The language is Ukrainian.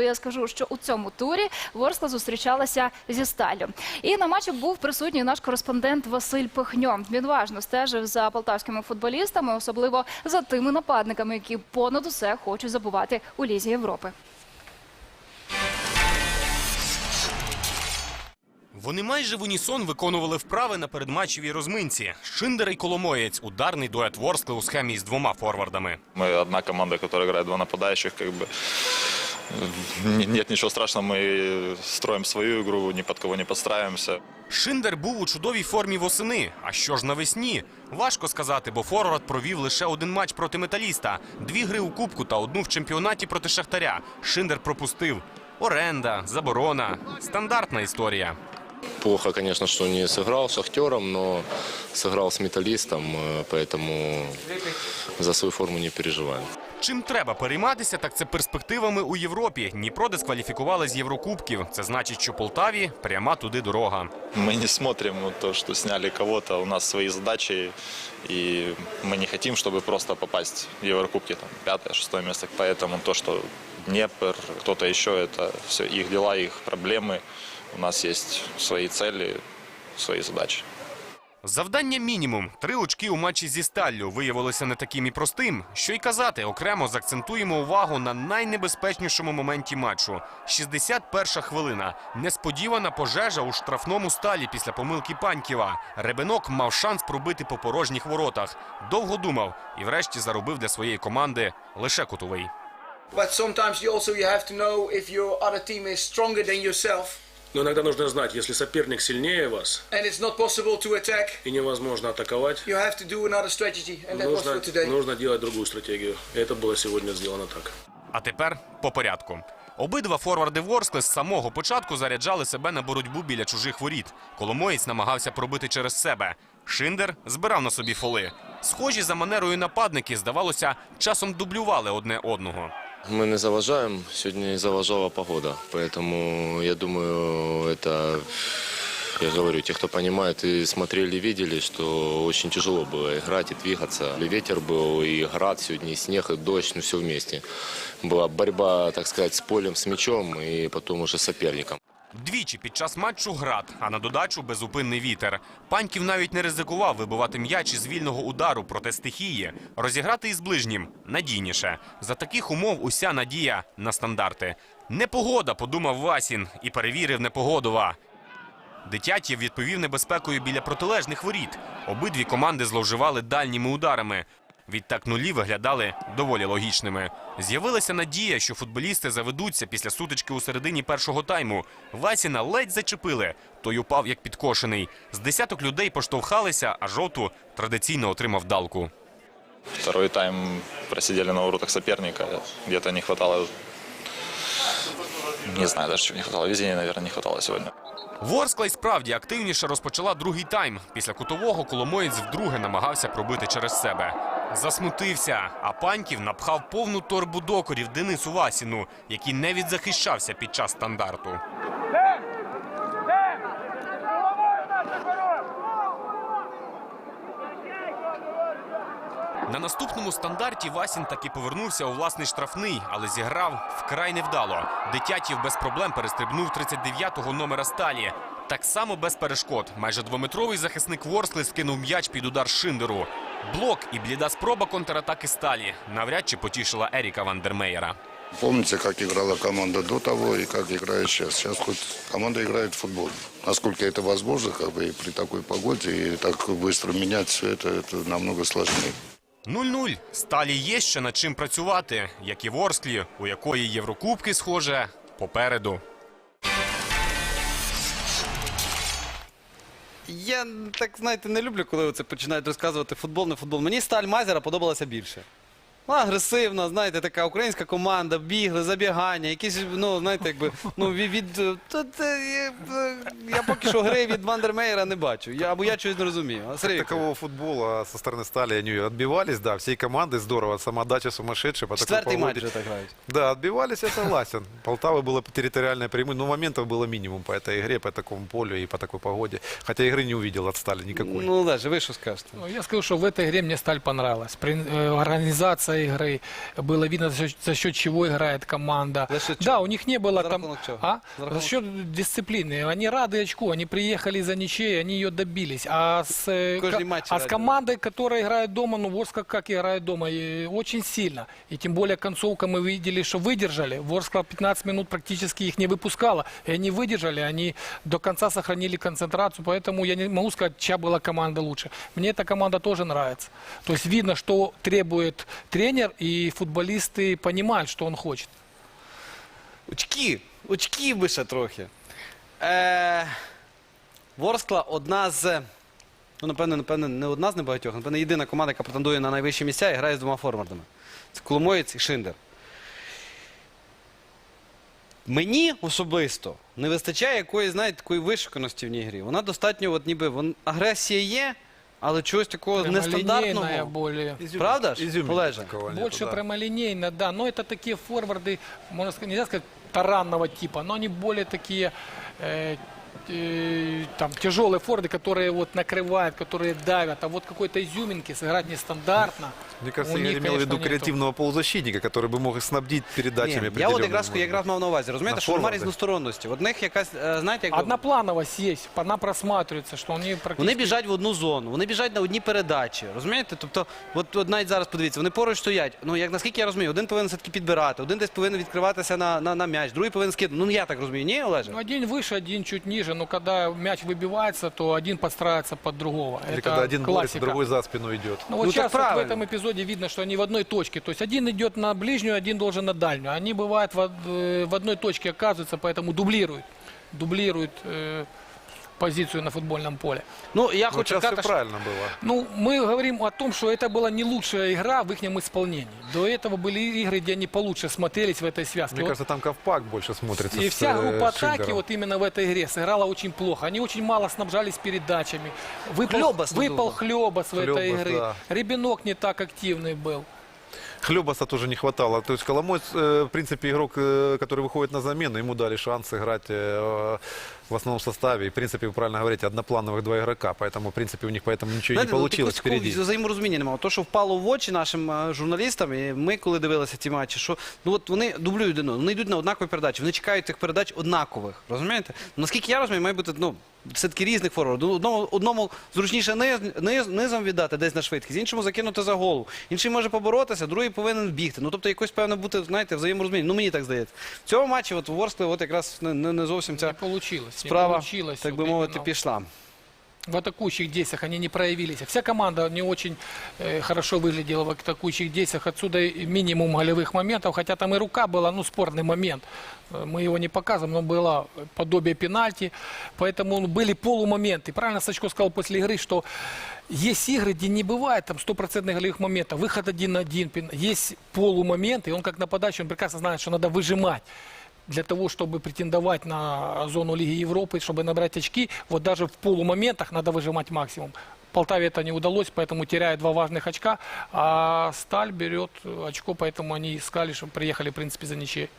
Я скажу, що у цьому турі Ворскла зустрічалася зі Сталю. І на матчі був присутній наш кореспондент Василь Пихньо. Він важно стежив за полтавськими футболістами, особливо за тими нападниками, які понад усе хочуть забувати у лізі Європи. Вони майже в унісон виконували вправи на передматчевій розминці. Шиндер і Коломоєць – ударний дует Ворскли у схемі із двома форвардами. Мы одна команда, которая играет два бы не- нет ничего страшного, мы строим свою игру, ни под кого не подстраиваемся. Шиндер був у чудовій формі восени. А що ж навесні? Важко сказати, бо форвард провів лише один матч проти металіста, дві гри у кубку та одну в чемпіонаті проти Шахтаря. Шиндер пропустив. Оренда, заборона. Стандартна історія. Плохо, конечно, что не сыграл с Шахтером, но сыграл с Металлистом, э, поэтому за свою форму не переживаем. Чим треба перейматися, так це перспективами у Європі. Дніпро дискваліфікували з Єврокубків. Це значить, що Полтаві пряма туди дорога. Мы не смотрим вот то, что сняли кого-то, у нас свои задачи, и мы не хотим, чтобы просто попасть в Еврокубки, там, пятое, шестое место. Поэтому то, что Днепр, кто-то еще, это все их дела, их проблемы. У нас есть свои цели, свои задачи. Завдання мінімум. Три очки у матчі зі Сталлю виявилося не таким і простим. Що й казати, окремо заакцентуємо увагу на найнебезпечнішому моменті матчу. 61 хвилина. Несподівана пожежа у штрафному сталі після помилки Паньківа. Ребенок мав шанс пробити по порожніх воротах. Довго думав і врешті заробив для своєї команди лише кутовий. But sometimes you also you have to know if your Но иногда нужно знать, если соперник сильнее вас and it's not possible to attack, и невозможно атаковать, you have to do another strategy, and that was for today. нужно делать другую стратегию. Это было сегодня сделано так. А тепер по порядку. Обидва форварди Ворскли з самого початку заряджали себе на боротьбу біля чужих воріт. Коломоєць намагався пробити через себе. Шиндер збирав на собі фоли. Схожі за манерою нападники, здавалося, часом дублювали одне одного. Мы не заважаем, сегодня не заважала погода, поэтому я думаю, это, я говорю, те, кто понимает и смотрели, видели, что очень тяжело было играть и двигаться. И ветер был, и град сегодня, и снег, и дождь, ну все вместе. Была борьба, так сказать, с полем, с мячом и потом уже с соперником. Двічі під час матчу град, а на додачу безупинний вітер. Паньків навіть не ризикував вибивати м'яч із вільного удару проти стихії. Розіграти із ближнім надійніше. За таких умов уся надія на стандарти. Непогода, подумав Васін і перевірив непогодова. Дитятєв відповів небезпекою біля протилежних воріт. Обидві команди зловживали дальніми ударами. Відтак нулі виглядали доволі логічними. З'явилася надія, що футболісти заведуться після сутички у середині першого тайму. Васіна ледь зачепили. Той упав як підкошений. З десяток людей поштовхалися, а жовту традиційно отримав далку. Второй тайм просидели на воротах соперника, где-то не хватало, не знаю даже, чего не хватало, везения, наверное, не хватало сегодня. Ворскла й справді активніше розпочала другий тайм. Після кутового Коломоєць вдруге намагався пробити через себе. Засмутився, а Паньків напхав повну торбу докорів Денису Васіну, який не відзахищався під час стандарту. На наступному стандарті Васін таки повернувся у власний штрафний, але зіграв вкрай невдало. Дитятів без проблем перестрибнув 39-го номера сталі. Так само без перешкод. Майже двометровий захисник Ворскли скинув м'яч під удар Шиндеру. Блок і бліда спроба контратаки сталі навряд чи потішила Еріка Вандермеєра. Помните, как играла команда до того и как играет сейчас. Сейчас хоть команда играет в футбол. Насколько это возможно, как бы и при такой погоде, и так быстро менять все это, это намного сложнее. 0-0. Сталі є ще над чим працювати, як і Ворсклі, у якої Єврокубки, схоже, попереду. Я так знаєте, не люблю, коли це починають розказувати футбол, не футбол. Мені сталь Мазера подобалася більше. Ну, агресивна, знаєте, така українська команда, бігли, забігання, якісь, ну, знаєте, якби, ну, від, від е, та, та, я, е, я поки що гри від Вандермеєра не бачу. Я, або я чогось не розумію. А, Сергій Вікторович, Такового футбола со стороны Стали они отбивались, да, всей команды здорово, самодача сумасшедшая. По такой Четвертий матч погоде. вже так грають. Да, отбивались, я согласен. Полтавы было территориальное преимущество, но моментов было минимум по этой игре, по такому полю и по такой погоде. Хотя игры не увидел от Стали никакой. Ну, Олеже, ви що скажете? Ну, Я скажу, что в этой игре мне сталь понравилась. При- э, Организация этой игры. Было видно, за счет, за счет чего играет команда. За счет да, чего? у них не было За там... чего? А? За За, счет дисциплины. Они рады очку, они приехали за ничей, они ее добились. А с, э, а с командой, которая играет дома, ну Ворска как играет дома, и очень сильно. И тем более концовка мы видели, что выдержали. Ворскла 15 минут практически их не выпускала. И они выдержали, они до конца сохранили концентрацию. Поэтому я не могу сказать, чья была команда лучше. Мне эта команда тоже нравится. То есть видно, что требует тренер, и футболисты понимают, что он хочет. Очки, очки би ще трохи. Е, Ворскла одна з. Ну, напевне, напевне, не одна з небагатьох, напевне, єдина команда, яка претендує на найвищі місця і грає з двома форвардами. Це Коломоєць і Шиндер. Мені особисто не вистачає якоїсь, знаєте, такої вишиканості в ній грі. Вона достатньо, от ніби вон, агресія є, але чогось такого Прямолинейная нестандартного. более. Правда ж, Изюминки Олеже? такого нету, Больше да. прямолинейно, да. Но это такие форварды, можно сказать, нельзя сказать таранного типа, но они более такие э, э, там тяжелые форды, которые вот накрывают, которые давят. А вот какой-то изюминки сыграть нестандартно. Мне кажется, у я них, имел в виду конечно, нету. креативного полузащитника, который бы мог их снабдить передачами. Ні, я от якраз, определенными, якраз мав на увазі. Розумієте, На що немає форварди. різносторонності. В одних якась, е, знаєте, як Одноплановость есть, она просматривается, что они практически... вони біжать в одну зону, вони біжать на одні передачі. Розумієте? Тобто, от, от навіть зараз подивіться, вони поруч стоять. Ну, як наскільки я розумію, один повинен все-таки підбирати, один десь повинен відкриватися на, на, на м'яч, другий повинен скидати. Ну, я так розумію, ні, Олеже? Ну, один выше, один чуть ниже, но когда мяч выбивается, то один подстраивается под другого. Или Это когда один борется, классика. другой за спину идет. Ну вот Ну, так сейчас вот в правильно. этом эпизоде видно, что они в одной точке. То есть один идет на ближнюю, один должен на дальнюю. Они бывают в, од- э, в одной точке оказываются, поэтому дублируют. Дублируют э, позицию на футбольном поле. Ну, я Ну, хочу сейчас все сказати, що правильно было. Ну, мы говорим о том, что это была не лучшая игра в их исполнении. До этого были игры, где они получше смотрелись в этой связке. Мне Вот кажется, там Ковпак больше смотрится. и с, вся э, группа атаки Шиндером. вот именно в этой игре сыграла очень плохо. Они очень мало снабжались передачами. Выпал, Хлёбас не выпал было. Хлебас в этой Хлёбас, игре. да. Ребенок не так активный был. Хлебаса тоже не хватало. То есть Коломойц, э, в принципе, игрок, э, который выходит на замену, ему дали шанс играть э, в основном составе. И, в принципе, вы правильно говорите, одноплановых два игрока. Поэтому, в принципе, у них поэтому ничего Знаєте, не ну, получилось якогось такого впереди. взаєморозуміння немає. То, що впало в очі нашим е, журналістам, і ми, коли дивилися ті матчі, що ну от вони дублюють один одного, вони йдуть на однакові передачі, вони чекають тих передач однакових. Розумієте? Наскільки я розумію, має бути ну, все-таки різних форвардів. Одному, одному зручніше низ, низ, низом віддати десь на швидкість, іншому закинути за голову. Інший може поборотися, другий повинен бігти. Ну тобто якось певно бути, знаєте, взаєморозуміння. Ну мені так здається. В цьому матчі от у Ворскли от якраз не, не, не зовсім Не ця получилось. Справа, получилось. так би мовити, пішла. В атакующих действиях они не проявились. Вся команда не очень э, хорошо выглядела в атакующих действиях. Отсюда минимум голевых моментов. Хотя там и рука была, ну, спорный момент. Э, Мы его не показываем, но было подобие пенальти. Поэтому были полумоменты. Правильно Сачко сказал после игры, что есть игры, где не бывает там стопроцентных голевых моментов. Выход один на один. Есть полумоменты. И он как нападающий, он прекрасно знает, что надо выжимать для того, чтобы претендовать на зону Лиги Европы, чтобы набрать очки, вот даже в полумоментах надо выжимать максимум. Полтаве это не удалось, поэтому теряет два важных очка, а Сталь берет очко, поэтому они искали, чтобы приехали, в принципе, за ничьей.